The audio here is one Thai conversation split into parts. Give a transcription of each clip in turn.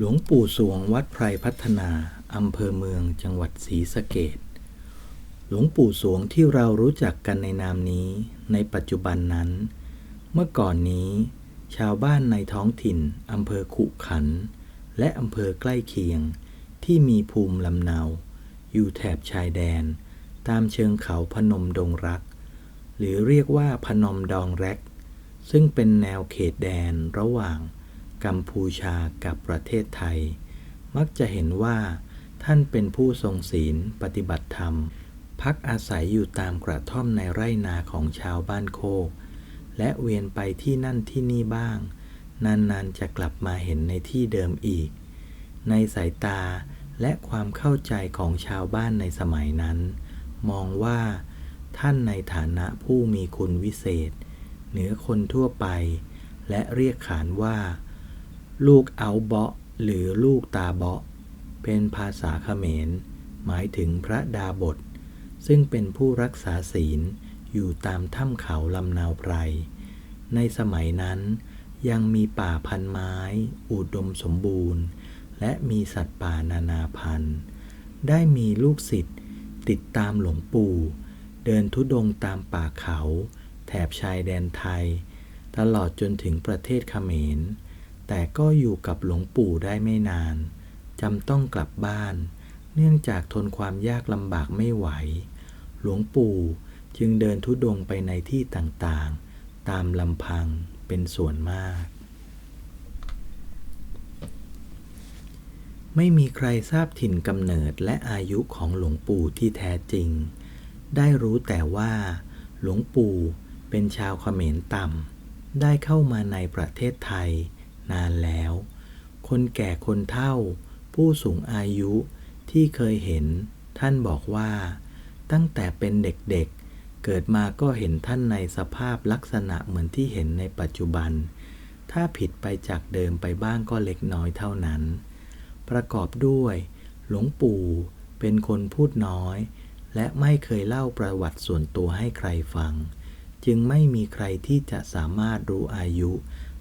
หลวงปู่สวงวัดไพรพัฒนา อำเภอเมืองจังหวัดศรีสะเกษหลวงปู่สวงที่เรารู้จักกันในนามนี้ ในปัจจุบันนั้น เมื่อก่อนนี้ ชาวบ้านในท้องถิ่น อำเภอขุขัน และอำเภอใกล้เคียง ที่มีภูมิลำเนา อยู่แถบชายแดน ตามเชิงเขาพนมดงรัก หรือเรียกว่าพนมดองแรก ซึ่งเป็นแนวเขตแดนระหว่าง กัมพูชากับประเทศไทย มักจะเห็นว่า ท่านเป็นผู้ทรงศีลปฏิบัติธรรม พักอาศัยอยู่ตามกระท่อมในไร่นาของชาวบ้านโคก และเวียนไปที่นั่นที่นี่บ้าง นานๆจะกลับมาเห็นในที่เดิมอีก ในสายตาและความเข้าใจของชาวบ้านในสมัยนั้น มองว่า ท่านในฐานะผู้มีคุณวิเศษ เหนือคนทั่วไป และเรียกขานว่า ลูกเอาเบาะหรือลูกตาเบาะ เป็นภาษาเขมร หมายถึงพระดาบท ซึ่งเป็นผู้รักษาศีลอยู่ตามถ้ำเขาลำนาวไพร ในสมัยนั้นยังมีป่าพันไม้ อุดมสมบูรณ์ และมีสัตว์ป่านานาพันธุ์ ได้มีลูกศิษย์ติดตามหลวงปู่ เดินทุดงตามป่าเขา แถบชายแดนไทย ตลอดจนถึงประเทศเขมร แต่ก็อยู่กับหลวงปู่ได้ไม่นาน จำต้องกลับบ้าน เนื่องจากทนความยากลำบากไม่ไหว หลวงปู่จึงเดินทุดงไปในที่ต่างๆ ตามลำพังเป็นส่วนมาก ไม่มีใครทราบถิ่นกำเนิดและอายุของหลวงปู่ที่แท้จริง ได้รู้แต่ว่า หลวงปู่เป็นชาวเขมรต่ำได้เข้ามาในประเทศไทย นานแล้ว คนแก่คนเฒ่า ผู้สูงอายุที่เคยเห็น ท่านบอกว่า ตั้งแต่เป็นเด็กๆเกิดมาก็เห็นท่านในสภาพลักษณะเหมือนที่เห็นในปัจจุบัน ถ้าผิดไปจากเดิมไปบ้างก็เล็กน้อยเท่านั้น ประกอบด้วย หลวงปู่เป็นคนพูดน้อย และไม่เคยเล่าประวัติส่วนตัวให้ใครฟัง จึงไม่มีใครที่จะสามารถรู้อายุ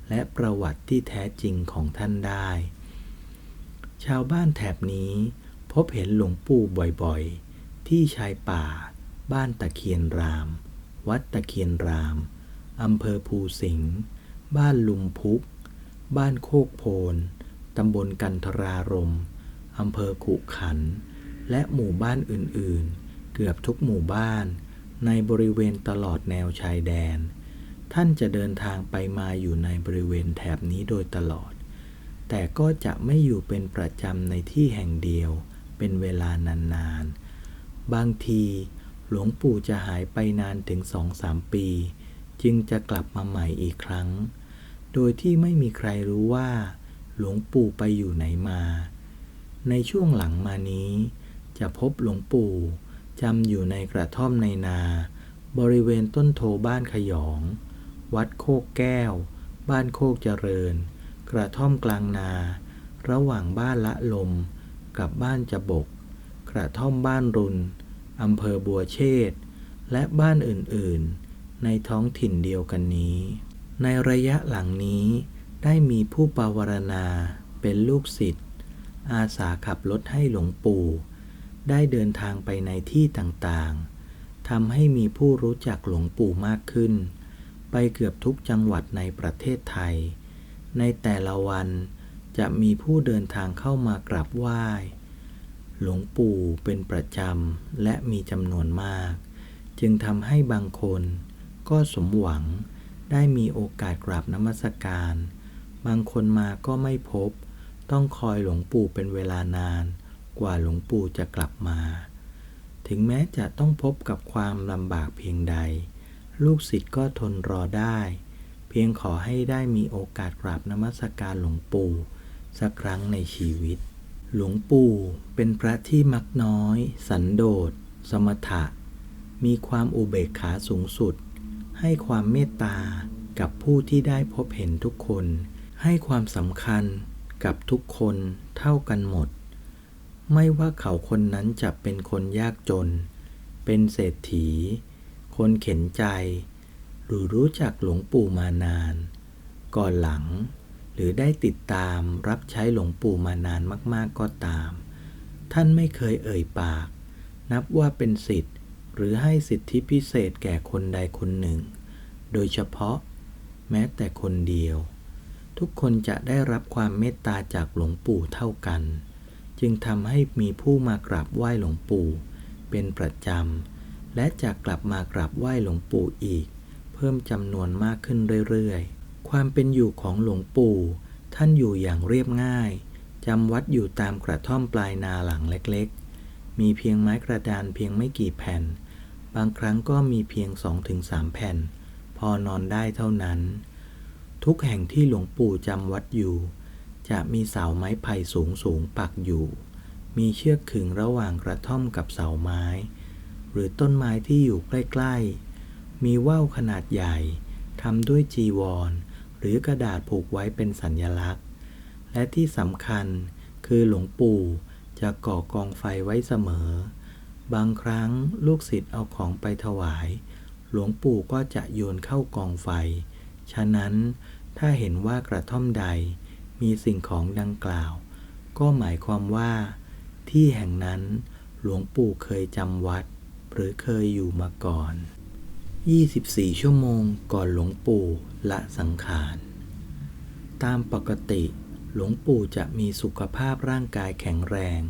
และประวัติที่แท้จริงของท่านได้ ชาวบ้านแถบนี้พบเห็นหลวงปู่บ่อยๆ ที่ชายป่า บ้านตะเคียนราม วัดตะเคียนรามอำเภอภูสิงห์บ้านลุมพุก บ้านโคกโพนตำบลกันทรารมอำเภอขุขัน และหมู่บ้านอื่นๆ เกือบทุกหมู่บ้าน ในบริเวณตลอดแนวชายแดน ท่านจะเดินทางไปมาอยู่ในบริเวณแถบนี้โดยตลอด แต่ก็จะไม่อยู่เป็นประจำในที่แห่งเดียว เป็นเวลานานๆบางทีหลวงปู่จะหายไปนานถึงสองสามปี จึงจะกลับมาใหม่อีกครั้ง โดยที่ไม่มีใครรู้ว่า หลวงปู่ไปอยู่ไหนมา ในช่วงหลังมานี้ จะพบหลวงปู่จำอยู่ในกระท่อมในนา บริเวณต้นโทบ้านขยอง วัดโคกแก้ว บ้านโคกเจริญ กระท่อมกลางนา ระหว่างบ้านละลม กับบ้านจะบก กระท่อมบ้านรุนอำเภอบัวเชษและบ้านอื่นๆ ในท้องถิ่นเดียวกันนี้ ในระยะหลังนี้ได้มีผู้ปาวารณาเป็นลูกศิษย์อาสาขับรถให้หลวงปู่ ได้เดินทางไปในที่ต่างๆทำให้มีผู้รู้จักหลวงปู่มากขึ้น เกือบทุกจังหวัดในประเทศไทย ในแต่ละวันจะมีผู้เดินทางเข้ามากราบไหว้ หลวงปู่เป็นประจำและมีจำนวนมาก จึงทำให้บางคนก็สมหวังได้มีโอกาสกราบนมัสการ บางคนมาก็ไม่พบ ต้องคอยหลวงปู่เป็นเวลานาน กว่าหลวงปู่จะกลับมา ถึงแม้จะต้องพบกับความลำบากเพียงใด ลูกศิษย์ก็ทนรอได้ เพียงขอให้ได้มีโอกาสกราบนมัสการหลวงปู่ สักครั้งในชีวิต หลวงปู่เป็นพระที่มักน้อย สันโดษ สมถะ มีความอุเบกขาสูงสุด ให้ความเมตตากับผู้ที่ได้พบเห็นทุกคน ให้ความสำคัญกับทุกคนเท่ากันหมด ไม่ว่าเขาคนนั้นจะเป็นคนยากจน เป็นเศรษฐี คนเข็นใจ หรือรู้จักหลวงปู่มานาน ก่อนหลัง หรือได้ติดตามรับใช้หลวงปู่มานานมากๆก็ตาม ท่านไม่เคยเอ่ยปาก นับว่าเป็นสิทธิ์ หรือให้สิทธิพิเศษแก่คนใดคนหนึ่ง โดยเฉพาะ แม้แต่คนเดียว ทุกคนจะได้รับความเมตตาจากหลวงปู่เท่ากัน จึงทำให้มีผู้มากราบไหว้หลวงปู่ เป็นประจำ และจะกลับมากราบไหว้หลวงปู่อีก เพิ่มจำนวนมากขึ้นเรื่อยๆ ความเป็นอยู่ของหลวงปู่ ท่านอยู่อย่างเรียบง่ายจำวัดอยู่ตามกระท่อมปลายนาหลังเล็กๆ มีเพียงไม้กระดานเพียงไม่กี่แผ่น บางครั้งก็มีเพียง 2-3 แผ่น พอนอนได้เท่านั้น ทุกแห่งที่หลวงปู่จำวัดอยู่ จะมีเสาไม้ไผ่สูงสูงๆปักอยู่ มีเชือกขึงระหว่างกระท่อมกับเสาไม้ หรือต้นไม้ที่อยู่ใกล้ๆ มีว่าวขนาดใหญ่ทำด้วยจีวร หรือกระดาษผูกไว้เป็นสัญลักษณ์ และที่สำคัญคือหลวงปู่จะก่อกองไฟไว้เสมอ บางครั้งลูกศิษย์เอาของไปถวาย หลวงปู่ก็จะโยนเข้ากองไฟ ฉะนั้นถ้าเห็นว่ากระท่อมใด มีสิ่งของดังกล่าว ก็หมายความว่า ที่แห่งนั้นหลวงปู่เคยจำวัด หรือเคยอยู่มาก่อน 24 ชั่วโมงก่อนหลวงปู่ละสังขาร ตามปกติ หลวงปู่จะมีสุขภาพร่างกายแข็งแรง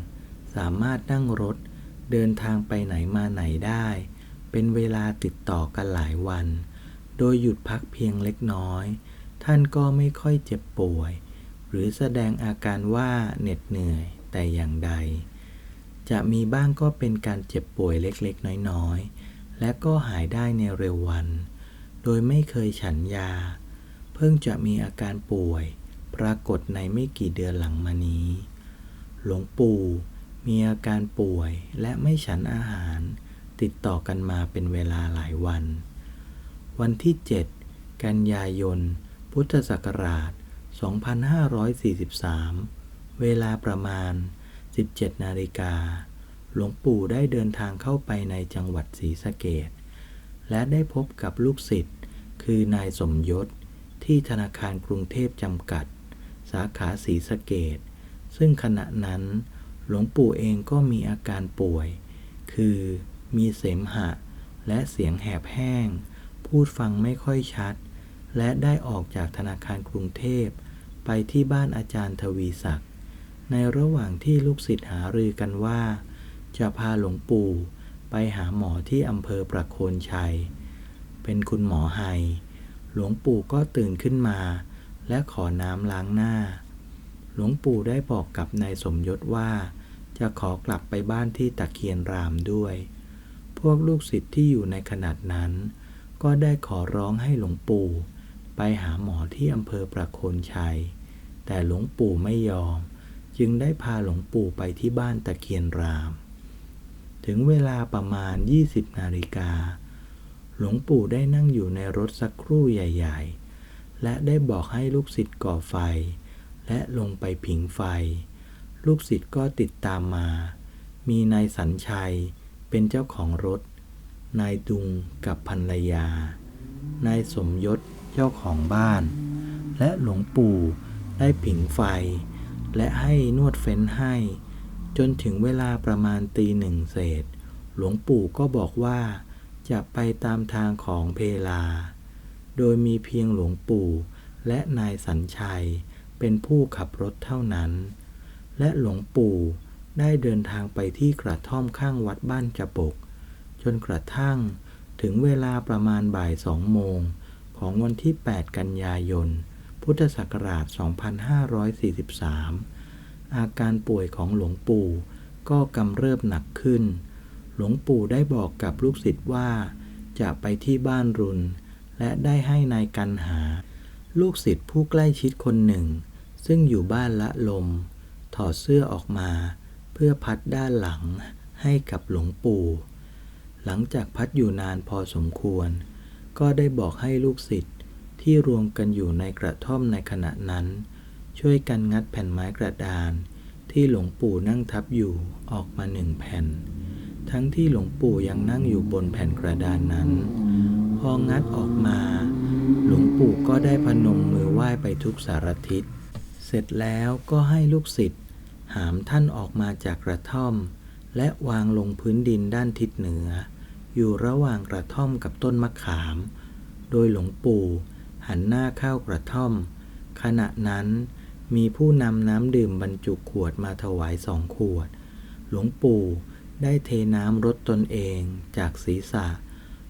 สามารถนั่งรถเดินทางไปไหนมาไหนได้ เป็นเวลาติดต่อกันหลายวัน โดยหยุดพักเพียงเล็กน้อย ท่านก็ไม่ค่อยเจ็บป่วย หรือแสดงอาการว่าเหน็ดเหนื่อยแต่อย่างใด จะมีบ้างก็เป็นการเจ็บป่วยเล็กๆ น้อยๆ และก็หายได้ในเร็ววัน โดยไม่เคยฉันยา เพิ่งจะมีอาการป่วย ปรากฏในไม่กี่เดือนหลังมานี้ หลวงปู่มีอาการป่วยและไม่ฉันอาหาร ติดต่อกันมาเป็นเวลาหลายวัน วันที่ 7 กันยายน พุทธศักราช 2543 เวลาประมาณ 17 นาฬิกา หลวงปู่ได้เดินทางเข้าไปในจังหวัดศรีสะเกดและได้พบกับลูกศิษย์คือนายสมยศที่ธนาคารกรุงเทพจำกัด สาขาศรีสะเกดซึ่งขณะนั้น หลวงปู่เองก็มีอาการป่วย คือมีเสมหะ และเสียงแหบแห้ง พูดฟังไม่ค่อยชัด และได้ออกจากธนาคารกรุงเทพ ไปที่บ้านอาจารย์ทวีศักดิ์ ในระหว่างที่ลูกศิษย์หารือกันว่า จะพาหลวงปู่ไปหาหมอที่อำเภอประโคนชัย เป็นคุณหมอไฮหลวงปู่ก็ตื่นขึ้นมา และขอน้ำล้างหน้า หลวงปู่ได้บอกกับนายสมยศว่า จะขอกลับไปบ้านที่ตะเคียนรามด้วย พวกลูกศิษย์ที่อยู่ในขนาดนั้น ก็ได้ขอร้องให้หลวงปู่ไปหาหมอที่อำเภอประโคนชัย แต่หลวงปู่ไม่ยอม จึงได้พาหลวงปู่ไปที่บ้านตะเคียนราม ถึงเวลาประมาณ 20 นาฬิกา หลวงปู่ได้นั่งอยู่ในรถสักครู่ใหญ่ ๆ และได้บอกให้ลูกศิษย์ก่อไฟ และลงไปผิงไฟ ลูกศิษย์ก็ติดตามมา มีนายสัญชัยเป็นเจ้าของรถ นายดุงกับภรรยา นายสมยศเจ้าของบ้าน และหลวงปู่ได้ผิงไฟ และให้นวดเฟ้นให้ จนถึงเวลาประมาณตีหนึ่งเศษ หลวงปู่ก็บอกว่า จะไปตามทางของเพลา โดยมีเพียงหลวงปู่และนายสัญชัยเป็นผู้ขับรถเท่านั้น และหลวงปู่ได้เดินทางไปที่กระท่อมข้างวัดบ้านจบก จนกระทั่งถึงเวลาประมาณบ่ายสองโมงของวันที่ 8 กันยายน พุทธศักราช 2543 อาการป่วยของหลวงปู่ก็กำเริบหนักขึ้น หลวงปู่ได้บอกกับลูกศิษย์ว่า จะไปที่บ้านรุน และได้ให้นายกันหา ลูกศิษย์ผู้ใกล้ชิดคนหนึ่ง ซึ่งอยู่บ้านละลม ถอดเสื้อออกมา เพื่อพัดด้านหลังให้กับหลวงปู่ หลังจากพัดอยู่นานพอสมควร ก็ได้บอกให้ลูกศิษย์ ที่รวมกันอยู่ในกระท่อมในขณะนั้น ช่วยกันงัดแผ่นไม้กระดาน ที่หลวงปู่นั่งทับอยู่ออกมาหนึ่งแผ่น ทั้งที่หลวงปู่ยังนั่งอยู่บนแผ่นกระดานนั้น พองัดออกมา หลวงปู่ก็ได้พนมมือไหว้ไปทุกสารทิศ เสร็จแล้วก็ให้ลูกศิษย์หามท่านออกมาจากกระท่อม และวางลงพื้นดินด้านทิศเหนือ อยู่ระหว่างกระท่อมกับต้นมะขาม โดยหลวงปู่ หันหน้าเข้ากระท่อม ขณะนั้นมีผู้นำน้ำดื่มบรรจุขวดมาถวายสองขวด หลวงปู่ได้เทน้ำรดตนเองจากศีรษะ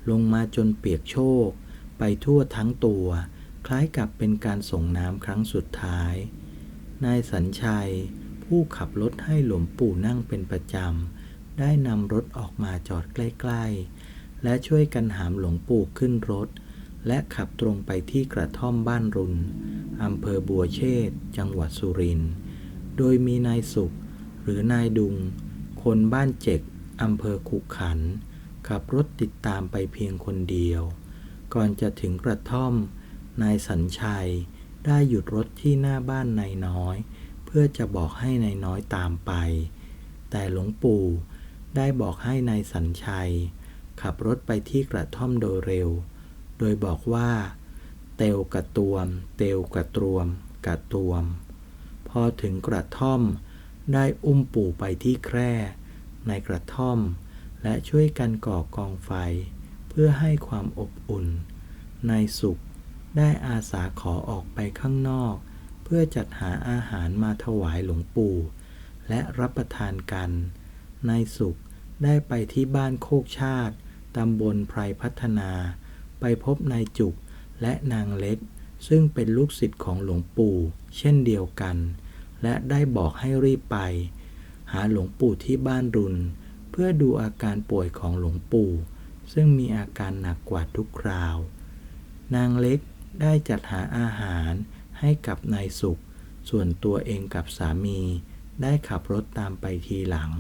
ลงมาจนเปียกโชก ไปทั่วทั้งตัว คล้ายกับเป็นการส่งน้ำครั้งสุดท้าย นายสัญชัย ผู้ขับรถให้หลวงปู่นั่งเป็นประจำ ได้นำรถออกมาจอดใกล้ ๆ และช่วยกันหามหลวงปู่ขึ้นรถ และขับตรงไปที่กระท่อมบ้านรุนอำเภอบัวเชษจังหวัดสุรินทร์โดยมีนายสุข หรือนายดุง คนบ้านเจกอำเภอขุขัน ขับรถติดตามไปเพียงคนเดียว ก่อนจะถึงกระท่อม นายสัญชัยได้หยุดรถที่หน้าบ้านนายน้อย เพื่อจะบอกให้นายน้อยตามไป แต่หลวงปู่ได้บอกให้นายสัญชัย ขับรถไปที่กระท่อมโดยเร็ว โดยบอกว่า เตวกระตวม เตวกระตรวม กระตวม พอถึงกระท่อม ได้อุ้มปู่ไปที่แคร่ ในกระท่อม และช่วยกันก่อกองไฟ เพื่อให้ความอบอุ่นนายสุขได้อาสาขอออกไปข้างนอก เพื่อจัดหาอาหารมาถวายหลวงปู่ และรับประทานกันนายสุขได้ไปที่บ้านโคกชาติ ตำบลไพรพัฒนา ไปพบนายจุกและนางเล็ก ซึ่งเป็นลูกศิษย์ของหลวงปู่ เช่นเดียวกัน และได้บอกให้รีบไป หาหลวงปู่ที่บ้านรุน เพื่อดูอาการป่วยของหลวงปู่ ซึ่งมีอาการหนักกว่าทุกคราว นางเล็กได้จัดหาอาหารให้กับนายสุข ส่วนตัวเองกับสามี ได้ขับรถตามไปทีหลัง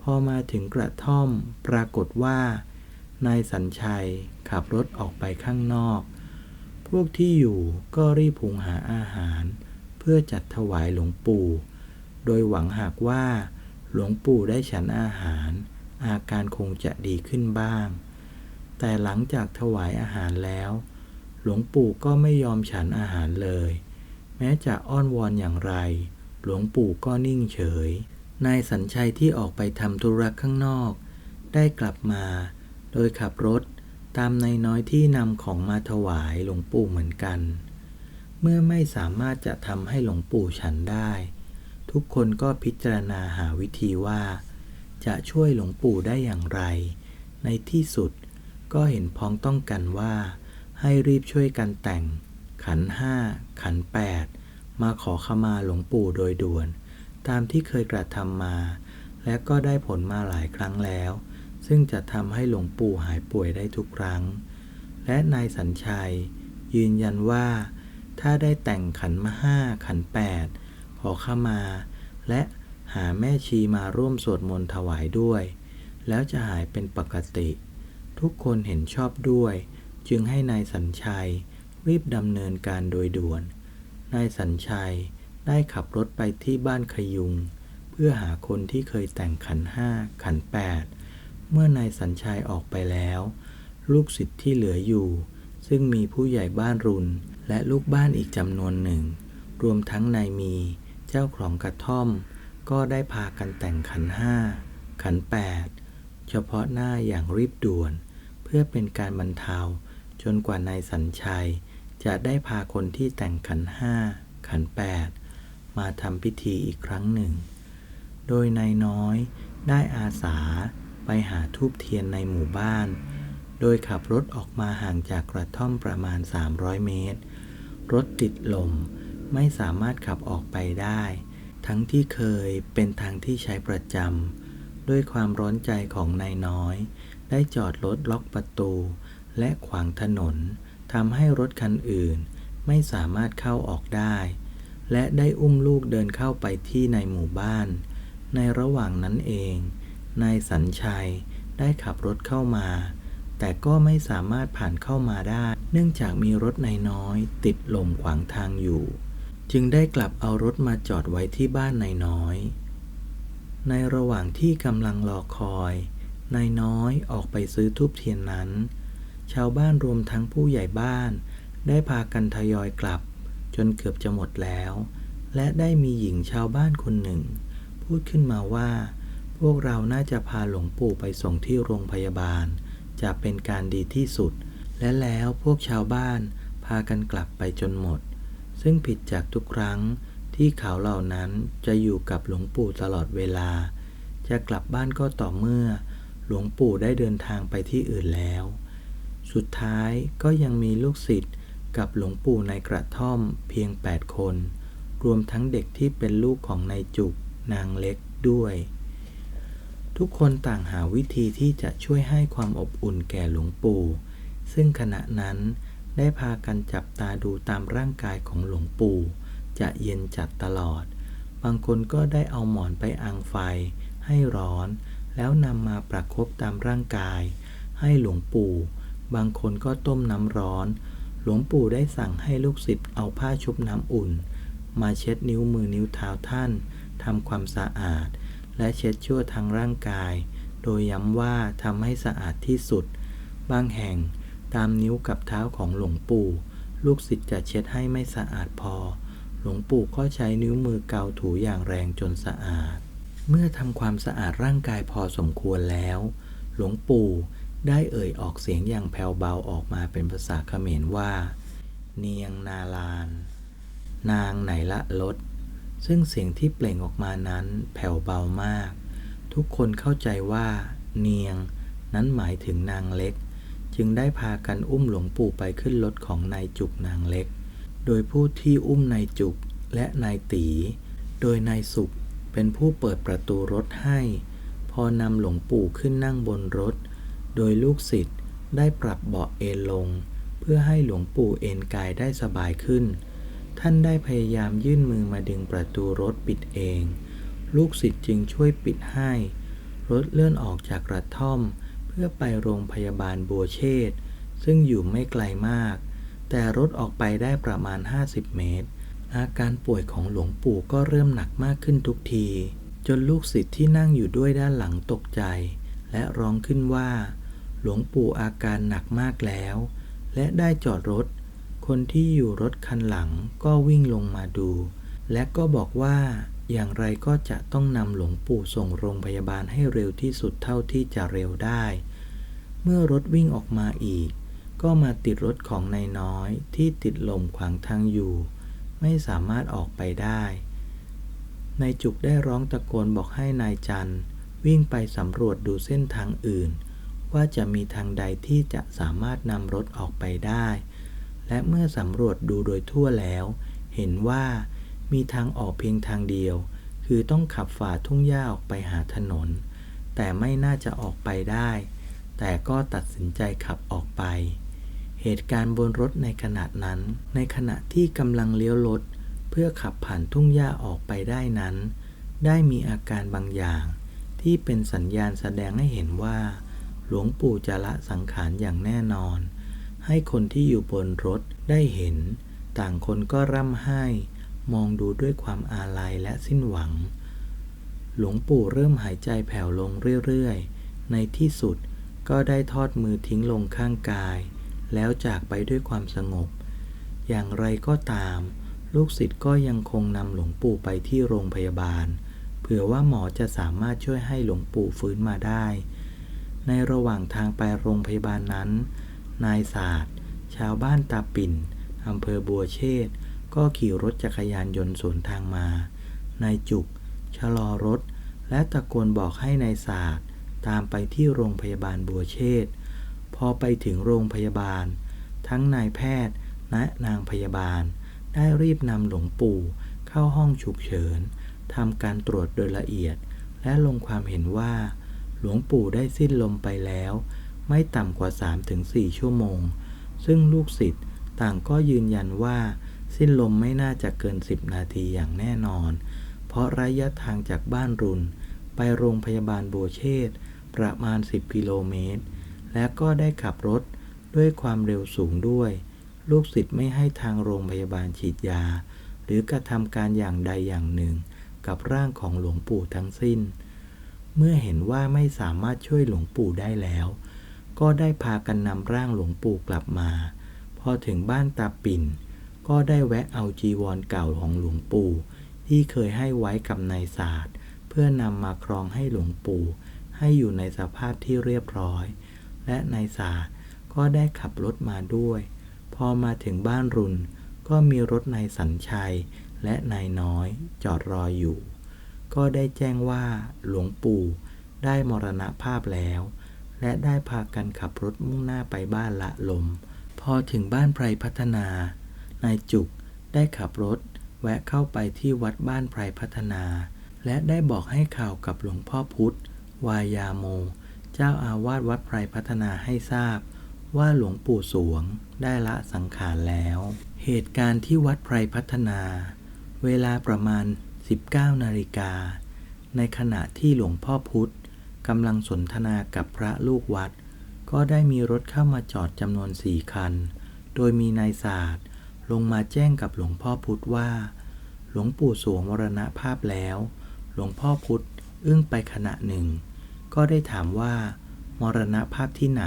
พอมาถึงกระท่อมปรากฏว่า นายสัญชัยขับรถออกไปข้างนอก พวกที่อยู่ก็รีบหุงหาอาหาร เพื่อจัดถวายหลวงปู่ โดยหวังหากว่า หลวงปู่ได้ฉันอาหาร อาการคงจะดีขึ้นบ้าง แต่หลังจากถวายอาหารแล้ว หลวงปู่ก็ไม่ยอมฉันอาหารเลย แม้จะอ้อนวอนอย่างไร หลวงปู่ก็นิ่งเฉย นายสัญชัยที่ออกไปทำธุระข้างนอก ได้กลับมา โดยขับรถตามในน้อยที่นำของมาถวายหลวงปู่เหมือนกัน เมื่อไม่สามารถจะทำให้หลวงปู่ฉันได้ ทุกคนก็พิจารณาหาวิธีว่า จะช่วยหลวงปู่ได้อย่างไร ในที่สุดก็เห็นพ้องต้องกันว่า ให้รีบช่วยกันแต่ง ขันห้าขันแปดมาขอขมาหลวงปู่โดยด่วน ตามที่เคยกระทำมา และก็ได้ผลมาหลายครั้งแล้ว ซึ่งจะทำให้หลวงปู่หายป่วยได้ทุกครั้ง และนายสัญชัย ยืนยันว่า ถ้าได้แต่งขันมาห้าขันแปดขอขมา และหาแม่ชีมาร่วมสวดมนต์ถวายด้วย แล้วจะหายเป็นปกติ ทุกคนเห็นชอบด้วย จึงให้นายสัญชัย รีบดำเนินการโดยด่วน นายสัญชัยได้ขับรถไปที่บ้านขยุง เพื่อหาคนที่เคยแต่งขันห้าขันแปด เมื่อนายสัญชัยออกไปแล้ว ลูกศิษย์ที่เหลืออยู่ ซึ่งมีผู้ใหญ่บ้านรุนและลูกบ้านอีกจำนวนหนึ่ง รวมทั้งนายมี เจ้าของกระท่อม ก็ได้พากันแต่งขันห้าขันแปดเฉพาะหน้าอย่างรีบด่วน เพื่อเป็นการบรรเทาจนกว่านายสัญชัย จะได้พาคนที่แต่งขันห้าขันแปดมาทำพิธีอีกครั้งหนึ่ง โดยนายน้อยได้อาสา ไปหาทูบเทียนในหมู่บ้าน โดยขับรถออกมาห่างจากกระท่อมประมาณ 300 เมตร รถติดลมไม่สามารถขับออกไปได้ ทั้งที่เคยเป็นทางที่ใช้ประจำด้วยความร้อนใจของนายน้อย ได้จอดรถล็อกประตู และขวางถนนทำให้รถคันอื่นไม่สามารถเข้าออกได้ และได้อุ้มลูกเดินเข้าไปที่ในหมู่บ้าน ในระหว่างนั้นเอง นายสัญชัยได้ขับรถเข้ามา แต่ก็ไม่สามารถผ่านเข้ามาได้ เนื่องจากมีรถนายน้อย ติดลมขวางทางอยู่ จึงได้กลับเอารถมาจอดไว้ที่บ้านนายน้อย ในระหว่างที่กำลังรอคอยนายน้อยออกไปซื้อทูบเทียนนั้น ชาวบ้านรวมทั้งผู้ใหญ่บ้าน ได้พากันทยอยกลับ จนเกือบจะหมดแล้ว และได้มีหญิงชาวบ้านคนหนึ่ง พูดขึ้นมาว่า วกเราน่าจะพาหลวงปู่ไปส่งที่โรงพยาบาล จะเป็นการดีที่สุด และแล้วพวกชาวบ้านพากันกลับไปจนหมด ซึ่งผิดจากทุกครั้งที่เขาเหล่านั้นจะอยู่กับหลวงปู่ตลอดเวลา จะกลับบ้านก็ต่อเมื่อ หลวงปู่ได้เดินทางไปที่อื่นแล้ว สุดท้ายก็ยังมีลูกศิษย์กับหลวงปู่ในกระท่อมเพียง 8 คน รวมทั้งเด็กที่เป็นลูกของนายจุกนางเล็กด้วย ทุกคนต่างหาวิธีที่จะช่วยให้ความอบอุ่นแก่หลวงปู่ ซึ่งขณะนั้นได้พากันจับตาดูตามร่างกายของหลวงปู่ จะเย็นจัดตลอด บางคนก็ได้เอาหมอนไปอังไฟ ให้ร้อน แล้วนำมาประคบตามร่างกาย ให้หลวงปู่ บางคนก็ต้มน้ำร้อน หลวงปู่ได้สั่งให้ลูกศิษย์เอาผ้าชุบน้ำอุ่น มาเช็ดนิ้วมือนิ้วเท้าท่านทำความสะอาด และเช็ดชั่วทางร่างกาย โดยย้ำว่าทำให้สะอาดที่สุด บางแห่งตามนิ้วกับเท้าของหลวงปู่ ลูกศิษย์จะเช็ดให้ไม่สะอาดพอ หลวงปู่ก็ใช้นิ้วมือเกาถูอย่างแรงจนสะอาด เมื่อทำความสะอาดร่างกายพอสมควรแล้ว หลวงปู่ได้เอ่ยออกเสียงอย่างแผ่วเบาออกมาเป็นภาษาเขมรว่า เนียงนาลาน นางไหนละลด ซึ่งเสียงที่เปล่งออกมานั้นแผ่วเบามาก ทุกคนเข้าใจว่า เนียง นั้นหมายถึงนางเล็ก จึงได้พากันอุ้มหลวงปู่ไปขึ้นรถของนายจุกนางเล็ก โดยผู้ที่อุ้มนายจุกและนายตี โดยนายสุขเป็นผู้เปิดประตูรถให้ พอนำหลวงปู่ขึ้นนั่งบนรถ โดยลูกศิษย์ได้ปรับเบาะเอนลง เพื่อให้หลวงปู่เอนกายได้สบายขึ้น ท่านได้พยายามยื่นมือมาดึงประตูรถปิดเอง ลูกศิษย์จึงช่วยปิดให้ รถเลื่อนออกจากกระท่อม เพื่อไปโรงพยาบาลบัวเชษซึ่งอยู่ไม่ไกลมาก แต่รถออกไปได้ประมาณ 50 เมตร อาการป่วยของหลวงปู่ก็เริ่มหนักมากขึ้นทุกที จนลูกศิษย์ที่นั่งอยู่ด้วยด้านหลังตกใจ และร้องขึ้นว่า หลวงปู่อาการหนักมากแล้ว และได้จอดรถ คนที่อยู่รถคันหลังก็วิ่งลงมาดู และก็บอกว่าอย่างไรก็จะต้องนำหลวงปู่ส่งโรงพยาบาลให้เร็วที่สุดเท่าที่จะเร็วได้ เมื่อรถวิ่งออกมาอีก ก็มาติดรถของนายน้อยที่ติดลมขวางทางอยู่ ไม่สามารถออกไปได้นายจุกได้ร้องตะโกนบอกให้นายจันวิ่งไปสำรวจดูเส้นทางอื่น ว่าจะมีทางใดที่จะสามารถนำรถออกไปได้ และเมื่อสำรวจดูโดยทั่วแล้ว เห็นว่ามีทางออกเพียงทางเดียว คือต้องขับฝ่าทุ่งหญ้าออกไปหาถนน แต่ไม่น่าจะออกไปได้ แต่ก็ตัดสินใจขับออกไป เหตุการณ์บนรถในขณะนั้น ในขณะที่กำลังเลี้ยวรถเพื่อขับผ่านทุ่งหญ้าออกไปได้นั้น ได้มีอาการบางอย่าง ที่เป็นสัญญาณแสดงให้เห็นว่า หลวงปู่จะละสังขารอย่างแน่นอน ให้คนที่อยู่บนรถได้เห็น ต่างคนก็ร่ำไห้ มองดูด้วยความอาลัยและสิ้นหวัง หลวงปู่เริ่มหายใจแผ่วลงเรื่อยๆ ในที่สุดก็ได้ทอดมือทิ้งลงข้างกาย แล้วจากไปด้วยความสงบ อย่างไรก็ตาม ลูกศิษย์ก็ยังคงนำหลวงปู่ไปที่โรงพยาบาล เผื่อว่าหมอจะสามารถช่วยให้หลวงปู่ฟื้นมาได้ ในระหว่างทางไปโรงพยาบาลนั้น นายศาสตร์ ชาวบ้านตาปิ่นอำเภอบัวเชษก็ขี่รถจักรยานยนต์สวนทางมา นายจุก ชะลอรถ และตะโกนบอกให้นายศาสตร์ ตามไปที่โรงพยาบาลบัวเชษพอไปถึงโรงพยาบาล ทั้งนายแพทย์และนางพยาบาล ได้รีบนำหลวงปู่เข้าห้องฉุกเฉินทำการตรวจโดยละเอียด และลงความเห็นว่า หลวงปู่ได้สิ้นลมไปแล้ว ไม่ต่ำกว่า 3-4 ชั่วโมง ซึ่งลูกศิษย์ต่างก็ยืนยันว่า สิ้นลมไม่น่าจะเกิน 10 นาทีอย่างแน่นอน เพราะระยะทางจากบ้านรุน ไปโรงพยาบาลโบเชษฐ์ประมาณ 10 กิโลเมตร และก็ได้ขับรถด้วยความเร็วสูงด้วย ลูกศิษย์ไม่ให้ทางโรงพยาบาลฉีดยา หรือกระทำการอย่างใดอย่างหนึ่ง กับร่างของหลวงปู่ทั้งสิ้น เมื่อเห็นว่าไม่สามารถช่วยหลวงปู่ได้แล้ว ก็ได้พากันนำร่างหลวงปู่กลับมา พอถึงบ้านตาปิ่น ก็ได้แวะเอาจีวรเก่าของหลวงปู่ ที่เคยให้ไว้กับนายศาสตร์ เพื่อนำมาครองให้หลวงปู่ ให้อยู่ในสภาพที่เรียบร้อย และนายศาสตร์ก็ได้ขับรถมาด้วย พอมาถึงบ้านรุนก็มีรถนายสัญชัยและนายน้อยจอดรออยู่ ก็ได้แจ้งว่าหลวงปู่ได้มรณภาพแล้ว และได้พากันขับรถมุ่งหน้าไปบ้านละลม พอถึงบ้านไพรพัฒนา นายจุกได้ขับรถ แวะเข้าไปที่วัดบ้านไพรพัฒนา และได้บอกให้ข่าวกับหลวงพ่อพุธวายาโม เจ้าอาวาสวัดไพรพัฒนาให้ทราบ ว่าหลวงปู่สวงได้ละสังขารแล้ว เหตุการณ์ที่วัดไพรพัฒนา เวลาประมาณ 19นาฬิกาในขณะที่หลวงพ่อพุธ กำลังสนทนากับพระลูกวัด ก็ได้มีรถเข้ามาจอดจำนวนสี่คัน โดยมีนายศาสตร์ลงมาแจ้งกับหลวงพ่อพุธว่า หลวงปู่สวงมรณภาพแล้ว หลวงพ่อพุธอึ้งไปขณะหนึ่ง ก็ได้ถามว่า มรณภาพที่ไหน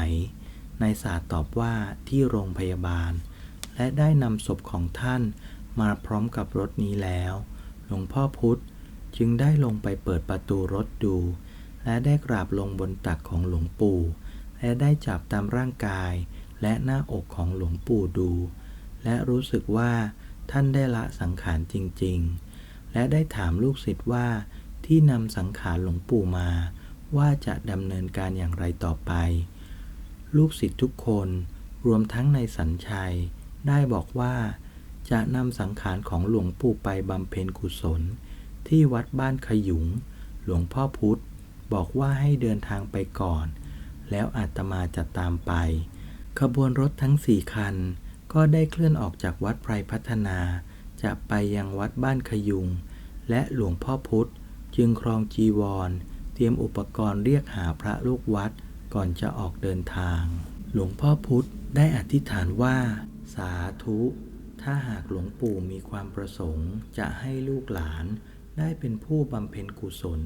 นายศาสตร์ตอบว่าที่โรงพยาบาล และได้นำศพของท่านมาพร้อมกับรถนี้แล้ว หลวงพ่อพุธจึงได้ลงไปเปิดประตูรถดู และได้กราบลงบนตักของหลวงปู่ และได้จับตามร่างกาย และหน้าอกของหลวงปู่ดู และรู้สึกว่าท่านได้ละสังขารจริง ๆ และได้ถามลูกศิษย์ว่าที่นำสังขารหลวงปู่มา ว่าจะดำเนินการอย่างไรต่อไป ลูกศิษย์ทุกคนรวมทั้งในสัญชัย ได้บอกว่า จะนำสังขารของหลวงปู่ไปบำเพ็ญกุศล ที่วัดบ้านขยุง หลวงพ่อพุธ บอกว่าให้เดินทางไปก่อน แล้วอาตมาจะตามไป ขบวนรถทั้งสี่คัน ก็ได้เคลื่อนออกจากวัดไพรพัฒนา จะไปยังวัดบ้านขยุง และหลวงพ่อพุธจึงครองจีวร เตรียมอุปกรณ์เรียกหาพระลูกวัดก่อนจะออกเดินทาง หลวงพ่อพุธได้อธิษฐานว่า สาธุ ถ้าหากหลวงปู่มีความประสงค์จะให้ลูกหลานได้เป็นผู้บำเพ็ญกุศล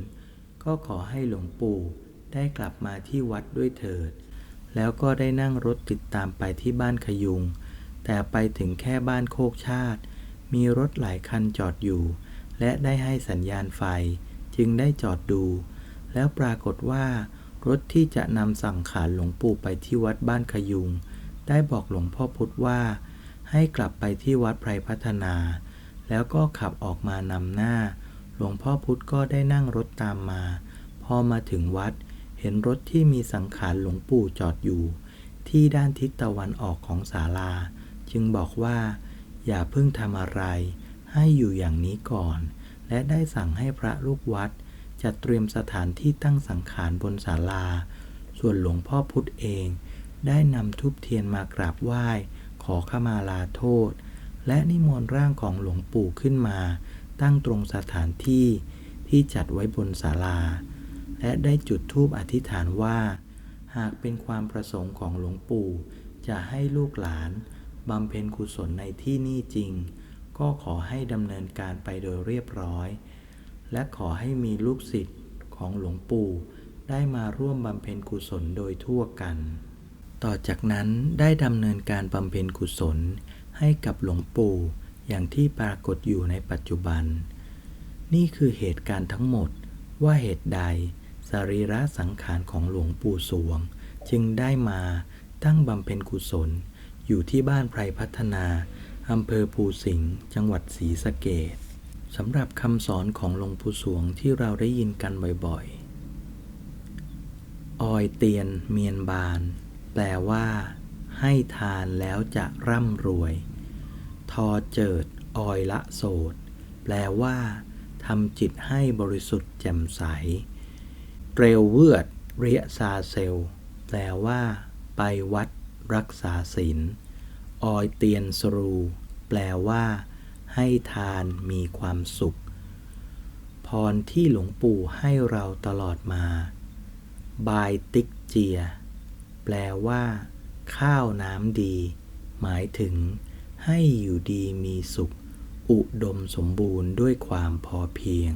ก็ขอให้หลวงปู่ได้กลับมาที่วัดด้วยเถิด แล้วก็ได้นั่งรถติดตามไปที่บ้านขยุง แต่ไปถึงแค่บ้านโคกชาติ มีรถหลายคันจอดอยู่ และได้ให้สัญญาณไฟ จึงได้จอดดู แล้วปรากฏว่ารถที่จะนำสั่งขารหลวงปู่ไปที่วัดบ้านขยุง ได้บอกหลวงพ่อพุธว่า ให้กลับไปที่วัดไพรพัฒนา แล้วก็ขับออกมานำหน้า หลวงพ่อพุธก็ได้นั่งรถตามมา พอมาถึงวัด เห็นรถที่มีสังขารหลวงปู่จอดอยู่ ที่ด้านทิศตะวันออกของศาลา จึงบอกว่า อย่าเพิ่งทำอะไร ให้อยู่อย่างนี้ก่อน และได้สั่งให้พระลูกวัด จัดเตรียมสถานที่ตั้งสังขารบนศาลา ส่วนหลวงพ่อพุธเอง ได้นำทุบเทียนมากราบไหว้ ขอขมาลาโทษ และนิมนต์ร่างของหลวงปู่ขึ้นมา ตั้งตรงสถานที่ที่จัดไว้บนศาลา และได้จุดธูปอธิษฐานว่า หากเป็นความประสงค์ของหลวงปู่ จะให้ลูกหลานบำเพ็ญกุศลในที่นี่จริง ก็ขอให้ดำเนินการไปโดยเรียบร้อย และขอให้มีลูกศิษย์ของหลวงปู่ได้มาร่วมบำเพ็ญกุศลโดยทั่วกัน ต่อจากนั้นได้ดำเนินการบำเพ็ญกุศลให้กับหลวงปู่ อย่างที่ปรากฏอยู่ในปัจจุบัน นี่คือเหตุการณ์ทั้งหมดว่าเหตุใด สรีระสังขารของหลวงปู่สวง จึงได้มาตั้งบำเพ็ญกุศล อยู่ที่บ้านไพรพัฒนาอำเภอภูสิงห์จังหวัดศรีสะเกษสำหรับคำสอนของหลวงปู่สวงที่เราได้ยินกันบ่อยๆออยเตียนเมียนบาน แปลว่า ให้ทานแล้วจะร่ำรวย ทอเจิดออยละโสดแปลว่าทำจิตให้บริสุทธิ์แจ่มใสเรวเวือดเรียซาเซล แปลว่า ไปวัดรักษาศีล ออยเตียนสรู แปลว่า ให้ทานมีความสุข พรที่หลวงปู่ให้เราตลอดมา บายติ๊กเจีย แปลว่า ข้าวน้ำดี หมายถึง ให้อยู่ดีมีสุข อุดมสมบูรณ์ด้วยความพอเพียง